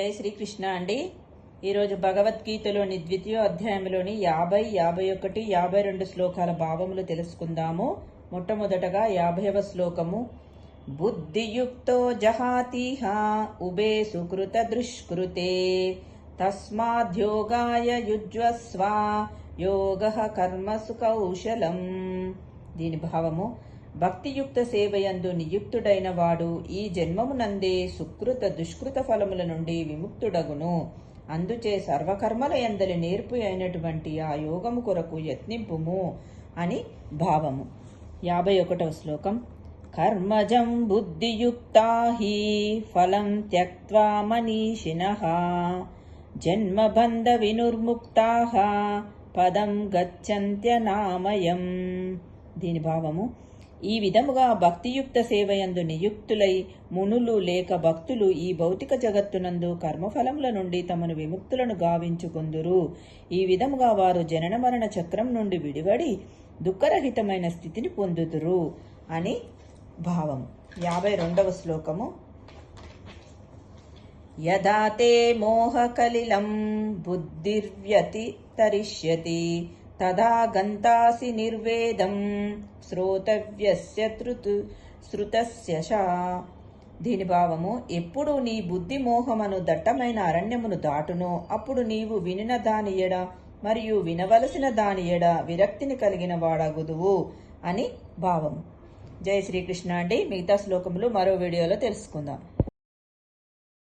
జై శ్రీకృష్ణ అండి. ఈరోజు భగవద్గీతలోని ద్వితీయ అధ్యాయంలోని యాభై యాభై ఒకటి యాభై రెండు శ్లోకాల భావములు తెలుసుకుందాము. మొట్టమొదటగా యాభైవ శ్లోకము. బుద్ధియుక్తో జహాతిహ ఉబే సుకృత దృష్కృతే. తస్మాద్యోగాయ యుజ్వస్వ యోగ కర్మసు కౌశలం దీని భావము భక్తియుక్త సేవయందు నియుక్తుడైన వాడు ఈ జన్మమునందే సుకృత దుష్కృత ఫలముల నుండి విముక్తుడగును. అందుచే సర్వకర్మల ఎందలి నేర్పు అయినటువంటి ఆ యోగము కొరకు యత్నింపుము అని భావము. యాభై ఒకటవ శ్లోకం. కర్మజం బుద్ధియుక్తా హి ఫలం త్యక్వా మనీషిణః జన్మబంధ వినుర్ముక్తా పదం గచ్చంత్యనామయం. దీని భావము ఈ విధముగా భక్తియుక్త సేవయందు నియుక్తులై మునులు లేక భక్తులు ఈ భౌతిక జగత్తునందు కర్మఫలముల నుండి తమను విముక్తులను గావించుకుందురు. ఈ విధముగా వారు జనన మరణ చక్రం నుండి విడివడి దుఃఖరహితమైన స్థితిని పొందుదురు అని భావం యాభై రెండవ శ్లోకము. యదా తే మోహకలిలం బుద్ధిర్వ్యతితరిష్యతి. తదా గంతాసి నిర్వేదం శ్రోతవ్యస్య తృతు శృతస్య శా. దీని భావము ఎప్పుడు నీ బుద్ధి మోహమను దట్టమైన అరణ్యమును దాటునో అప్పుడు నీవు వినిన దాని ఎడ మరియు వినవలసిన దాని ఎడ విరక్తిని కలిగిన వాడగుదువు అని భావము. జై శ్రీకృష్ణ అండి. మిగతా శ్లోకములు మరో వీడియోలో తెలుసుకుందాం.